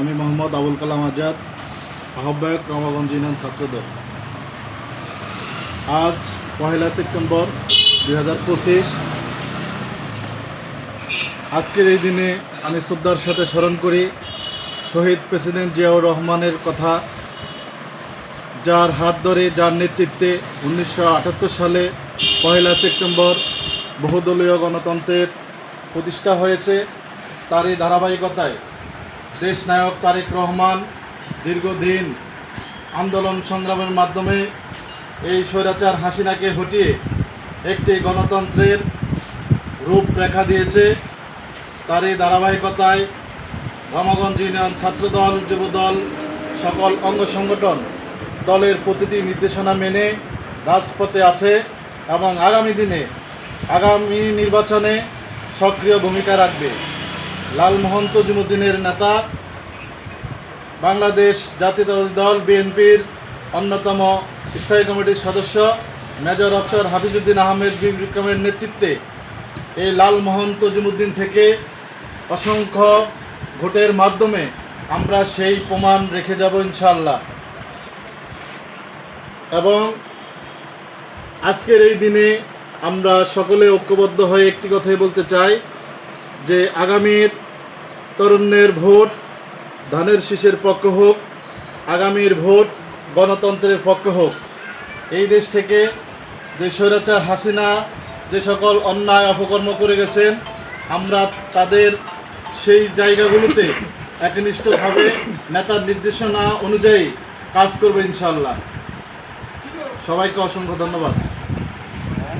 আমি মোহাম্মদ আবুল কালাম আজাদ, আহ্বায়ক রমাগঞ্জ ইউনিয়ন ছাত্রদল। আজ পহেলা সেপ্টেম্বর দুই হাজার পঁচিশ। আজকের এই দিনে আমি শ্রদ্ধার সাথে স্মরণ করি শহীদ প্রেসিডেন্ট জিয়াউর রহমানের কথা, যার হাত ধরে, যার নেতৃত্বে উনিশশো আটাত্তর সালে পহেলা সেপ্টেম্বর বহুদলীয় গণতন্ত্রের প্রতিষ্ঠা হয়েছে, তারই ধারাবাহিকতায় দেশ নায়ক তারেক রহমান দীর্ঘদিন আন্দোলন সংগ্রামের মাধ্যমে এই স্বৈরাচার হাসিনাকে হটিয়ে একটি গণতন্ত্রের রূপরেখা দিয়েছে। তারই ধারাবাহিকতায় রামাগঞ্জ ইউনিয়ন ছাত্রদল, যুবদল সকল অঙ্গ সংগঠন দলের প্রতিটি নির্দেশনা মেনে রাজপথে আছে এবং আগামী দিনে আগামী নির্বাচনে সক্রিয় ভূমিকা রাখবে। লালমোহন তজিমুদ্দিনের নেতা, বাংলাদেশ জাতীয়তাবাদী দল বিএনপির অন্যতম স্থায়ী কমিটির সদস্য, মেজর অফিসার হাফিজুদ্দিন আহমেদ বিক্রমের নেতৃত্বে এই লালমোহন তজিমুদ্দিন থেকে অসংখ্য ভোটের মাধ্যমে আমরা সেই প্রমাণ রেখে যাব ইনশাল্লাহ এবং আজকের এই দিনে আমরা সকলে ঐক্যবদ্ধ হয়ে একটি কথাই বলতে চাই যে আগামীর তরুণের ভোট, ধানের শীষের পক্ষ হোক, আগামীর ভোট, গণতন্ত্রের পক্ষ হোক। এই দেশ থেকে যে স্বৈরাচার হাসিনা, যে সকল অন্যায় অপকর্ম করে গেছেন, আমরা তাদের সেই জায়গাগুলোতে একনিষ্ঠভাবে নেতার নির্দেশনা অনুযায়ী কাজ করব ইনশাল্লাহ সবাইকে অসংখ্য ধন্যবাদ।